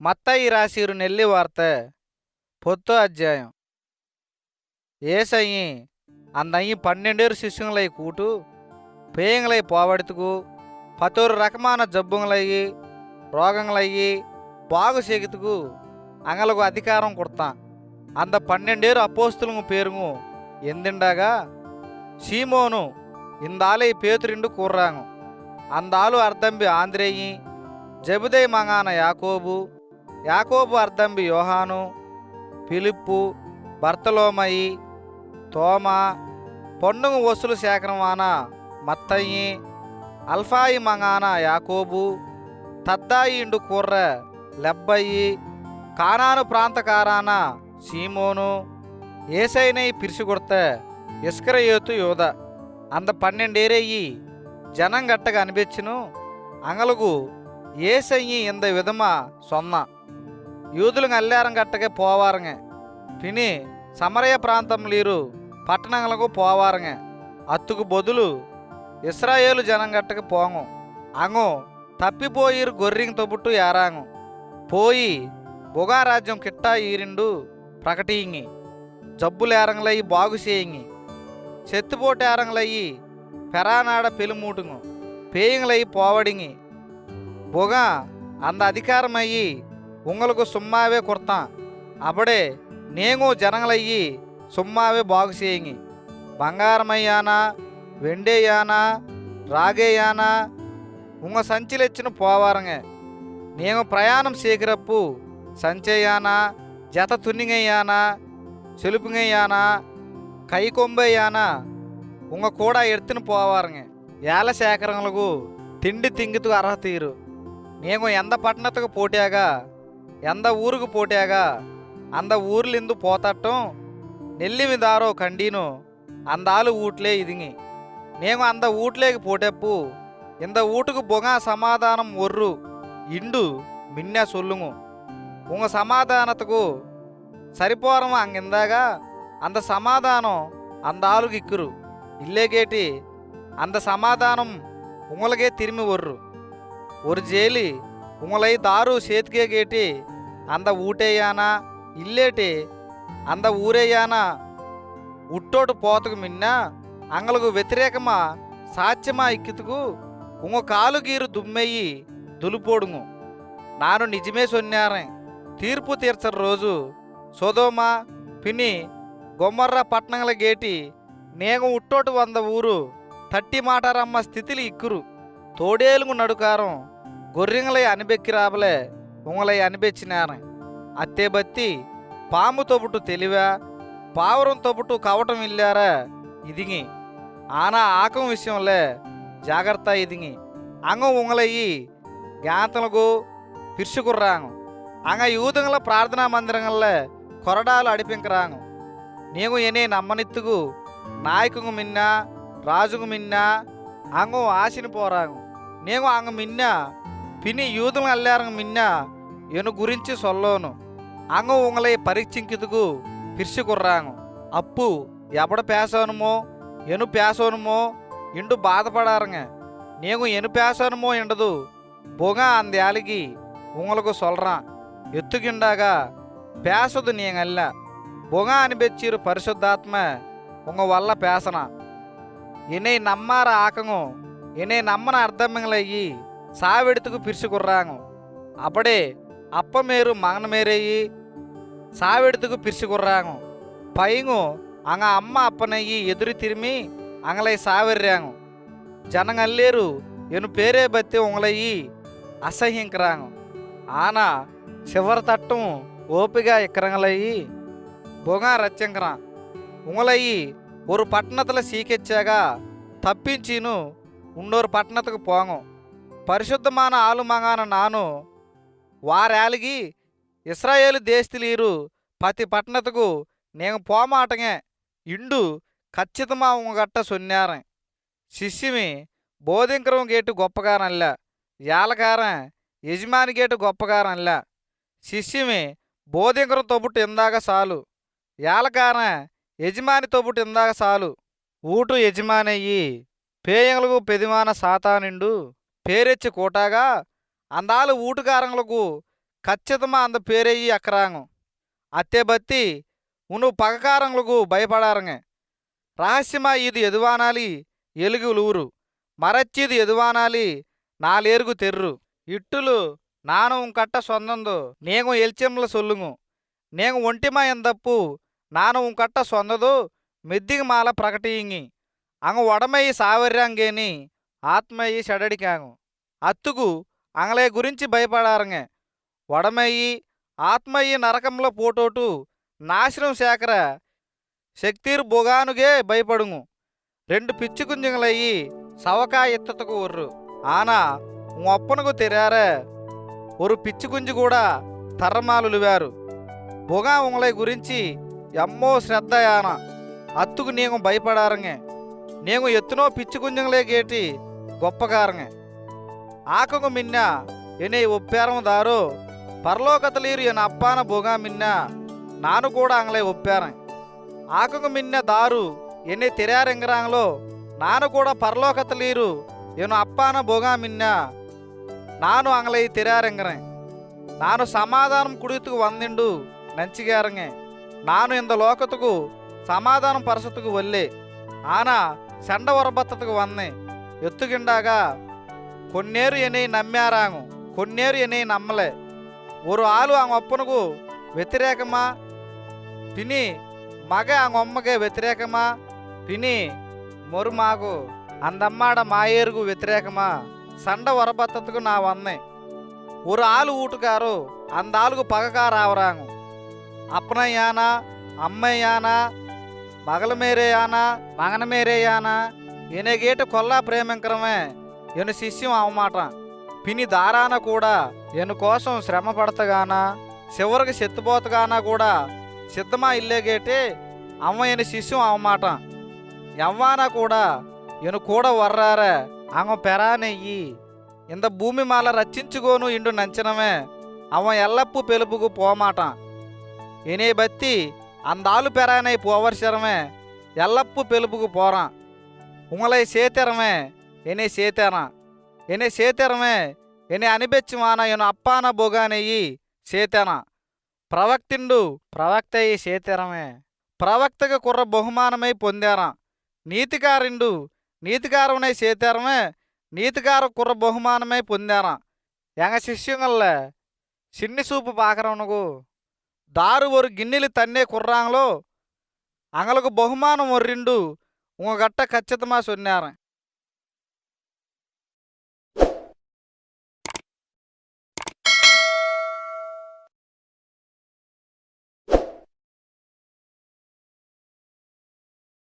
మత్తయి రాసిరు నెల్లి వార్త పొత్తు అధ్యాయం. ఏసయ్యి అందయ్యి పన్నెండేరు శిష్యులై కూటు పేయంగులై పోవడుతుకు పతురు రకమాన జబ్బులయ్యి రోగంలయ్యి బాగు సెగుతుకు అంగలకు అధికారం కుడతా. అంద పన్నెండేరు అపోస్తులము పేరుము ఎందిండగా సీమోను ఇందాలే పేతురిండు కూర్రాను. అందాలు అర్ధంబి ఆంధ్రేయి జబుదే మంగాన యాకోబు యాకోబు అర్ధంబి యోహాను ఫిలిప్పు బర్తలోమయి తోమ పొన్నుగ వసులు సేకరమాన మత్తయ్యి అల్ఫాయి మంగాన యాకోబు తద్దాయి ఇండు కుర్ర లెబ్బయి కానాను ప్రాంతకారాన సీమోను ఏసైనై పిరిసికొడత ఇస్కరయోతు యోధ అంద పన్నెండేరయ్యి జనం గట్టగా అనిపించును అంగలుగు ఏసయ్యి ఇంద విధమా సొన్న యూదులు అల్లారం గట్టగా పోవారంగ పిని సమరయ ప్రాంతం లీరు పట్టణంలకు పోవారంగ అత్తుకు బొదులు ఇస్రాయేలు జనం గట్టకు పోంగు అంగు తప్పిపోయిరు గొర్రింగ్ తొబుట్టు యారాంగు పోయి బుగారాజ్యం కిట్టా ఈరిండు ప్రకటింగి జబ్బులేరంగులయ్యి బాగు చేయింగి చెత్తుపోటేరంగులయ్యి పెరానాడ పెలుమూటుంగు పేయింగులయ్యి పోవడింగి போகா அந்த అధికారమయ్యి ఉంగలకు సుమ్మావే కుర్తా. అప్పుడే నేను జనగలయ్యి సుమ్మావే బాగు చేయంగి. బంగారమయ్యానా వెండేయానా రాగేయానా ఉంగ సంచిలెచ్చిన పోవారంగ. నేను ప్రయాణం సేకరప్పు సంచయ్యానా జత తున్నిగయ్యానా చెలుపుగయ్యానా కై కొంబయ్యానా ఉంగ కూడా ఎత్తున పోవారంగ. ఏల సేకరణలకు తిండి తింగితు అర్హతీరు. మేము ఎంద పట్టణతకు పోటాగా ఎంద ఊరుకు పోటాగా అంద ఊర్లిందు పోతట్టం నెల్లిమి దారో కండీను అందాలు ఊట్లే ఇదిగి మేము అంద ఊట్లేకి పోటెప్పు ఇంద ఊటుకు బొగా సమాధానం ఒర్రు ఇండు మిన్నె సొల్లుము. ఉంగ సమాధానతకు సరిపోరం అంగిందాగా అంద సమాధానం అందాలు గిక్కురు ఇల్లేగేటి అంద సమాధానం ఉంగలకే తిరిమి ఒర్రు. ఒక జేలి உங்களை దారు చేతికే గేటి అంద ఊటేయానా ఇల్లేటి అంద ఊరేయానా ఉట్టోటు పోతకు మిన్న అంగలకు వ్యతిరేకమా సాధ్యమా ఇక్కితుకు ఉమ కాలు గీరు దుమ్మెయ్యి దులుపోడుము నాను నిజమే సొన్నారే తీర్పు తీర్చని రోజు సోదోమా పిని గొమ్మర్ర పట్టణంల గేటి నేగం ఉట్టోటు వంద ఊరు తట్టి మాటారమ్మ స్థితిలు ఇక్కురు తోడేలుగు నడుకారం గొర్రెంగలై అనిబెక్కి రాబలే ఉంగలై అనిబెచ్చినారు అత్తే బత్తి పాము తొబుటు తెలివా పావురం తొబుటు కవటం ఇల్లారా ఇదిగి. ఆనా ఆకం విషయంలే జాగ్రత్త ఇదిగి. అంగం ఉంగలయ్యి జ్ఞాతలకు పిరుచుకుర్రాంగు. అంగ యూదంగల ప్రార్థనా మందిరంగల్లే కొరడాలు అడిపింకరాంగు. నీకు ఎనే నమ్మనిత్తుకు నాయకుగు మిన్న రాజుకు మిన్న అంగు ఆశని పోరాంగు. నేను అంగ మిన్న పిని యూదులు అల్లారంగ మిన్న ఎను గురించి సొల్లోను అంగ ఉంగలై పరీక్షింకితుగు పిరుచుకుర్రాంగు అప్పు ఎబడ పేసోనుమో ఎను పేసోనుమో ఇండు బాధపడారంగ నేను ఎను పేసోనుమో ఎండదు బొగ అందేలిగి உங்களுக்கு சொல்றான் ఎత్తుకిండాగా పేసదు నీంగల్ల బొగ అనిబెచ్చిరు పరిశుద్ధాత్మ ఉంగ వల్ల పేసన ఎనే నమ్మార ఆకంగు ఎనే నమ్మన అర్థమింగలయ్యి సావెడుతుకు పిరుచుకుర్రాంగు అప్పుడే అప్పమేరు మేరు మగన మేరేయి సావెడుతుకు పిరుచుకుర్రాంగు పైంగు అంగ అమ్మ అప్పనయ్యి ఎదురు తిరిమి అంగలై సావెర్రాంగు జనగల్లేరు ఎను పేరే బత్తి ఉంగలయ్యి అసహ్యంకరాంగు ఆన చివరి తట్టం ఓపిగా ఇక్కరంగలయ్యి బొగా రచ్చంకరా ఉంగలయ్యి ஒரு పట్టణతల సీకెచ్చాగా తప్పించిను ఉన్నోరు పట్టణతకు పోంగు. పరిశుద్ధమాన ఆలుమగాన నాను వారాలిగి ఇస్రాయేలు దేశతిలీరు ప్రతి పట్టణతకు నేను పోమాటంగే ఇండు ఖచ్చితమా ఉంగట్ట సొన్నారం శిష్యమి బోధింకరం గేటు గొప్పగానల్ల యాలకారం యజమాని గేటు గొప్పగారన్లా శిష్యమి బోధింకరం తొబుట్టు ఇందాక చాలు యాలకారం యజమాని తొబుట్టు ఇందాక చాలు ఊటు యజమానయ్యి పేయంగులకు పెదిమాన సాతానిండు పేరెచ్చి కూటాగా అందాలు ఊటుకారంగులకు ఖచ్చితమా అంద పేరెయ్యి అక్కరాంగం. అత్తే బత్తి ఉను పగకారంలకు భయపడారంగ. రహస్యమా ఇది ఎదువానాలి ఎలుగు లూరు మరచ్చిది ఎదువానాలి నాలేరుగు తెర్రు. ఇట్టులు నాను కట్ట సొందందు నేను ఎల్చెంల సొల్లుము నేను ఒంటిమా ఎందప్పు నాను కట్ట సొందదు మెద్దిగి మాల ప్రకటింగి. అంగ ఒడమయ్యి సావర్యాంగేని ఆత్మయ్యి షడడికాంగు అత్తుకు అంగలే గురించి భయపడారంగే. వడమయ్యి ఆత్మయ్యి నరకంలో పోటోటు నాశనం సేకర శక్తిర్ బొగానుగే భయపడుము. రెండు పిచ్చి కుంజులయ్యి సవకా ఎత్తతకు ఒర్రు. ఆనా ఒప్పనకు తెరారే ఒరు పిచ్చి గుంజి కూడా తరమాలులువారు. బొగా ఉంగలై గురించి ఎమ్మో శ్రద్ధయాన అత్తుకు నీకు భయపడారంగే. నేను ఎత్తునో పిచ్చి గుంజంలేగేటి గొప్పకారంగే ఆకకు మిన్న ఎనే ఒప్పారం దారు పరలోకతలీరు ఎన్ అప్పాన భోగా మిన్న నాను కూడా అంగలే ఒప్పారం ఆకకు మిన్న దారు ఎన్నే తెరారెంగరాంగ్లో నాను కూడా పరలోకతలీరు ఎను అప్పాన భోగా మిన్న నాను అంగలే తెరారెంగరేன் నాను సమాధానం కుడితుకు వందిండు ನಂಚಿಗಾರಂಗೆ నాను ఇంత లోకతుకు సమాధానం పరసతుకు వల్లే. ఆనా సెండ వరబత్తతుకు వన్నే ఎత్తుగిండాగా కొన్నేరు ఎనే నమ్మారాంగు కొన్నేరు ఎనే నమ్మలే ஒரு ஆளு அவங்க அப்பனுக்கு వ్యతిరేకమా పిని మగ அவங்க అమ్మకే వ్యతిరేకమా పిని మొరుమాగు అందమ్మాడ మాయేరుకు వ్యతిరేకమా சண்ட வரபத்தத்துக்கு நான் வந்தேன் ஒரு ஆள் வீட்டுக்காரு அந்த ஆளுக்கு பகக்கார ஆகுறாங்க அப்பனை யானா அம்மை யானா మగల మేరే యానా మగన మేరే యానా ఎనగేట కొల్లా ప్రేమింకరమే ఎను శిష్యం అవమాట పిని దారాన కూడా ఎను కోసం శ్రమ పడతగానా చివరికి చెత్తుపోతగానా కూడా సిద్ధమా ఇల్లేగేటే అమ్మ ఎను శిష్యం అవమాట ఎవ్వానా కూడా ఎను కూడా వర్రారే అంగ పెరానెయ్యి ఇంత భూమి మాల రచించుకోను ఇండు నంచనమే அவன் ఎల్లప్పు పెలుపుకు పోమాట ఎనే బత్తి అందాలు పెరాయన போவர் ఎల్లప్పు எல்லப்பு పోరా. ఉమలై సేతరమే சேத்திரமே என்னை சேத்தேறான் సేతరమే சேத்திரமே என்னை అనిపించమాన ఈయన అప్పాన బోగానేయి సేతేనా ప్రవక్తిండు ప్రవక్తయి సేతరమే. ప్రవక్తకు కుర్ర బహుమానమై పొందారా. నీతికారిండు నీతికారమునై సేతరమే నీతికార కుర్ర బహుమానమై పొందారా. ఎంగ శిష్యుగల్ల చిన్ని చూపు పాకరమునకు పాకరవనగు దారు ఒరు గిన్నెలు తన్నే కుర్రాంలో అంగలకు బహుమానం ఒర్రిండు ఉంగ గట్ట ఖచ్చితమా సొన్నారా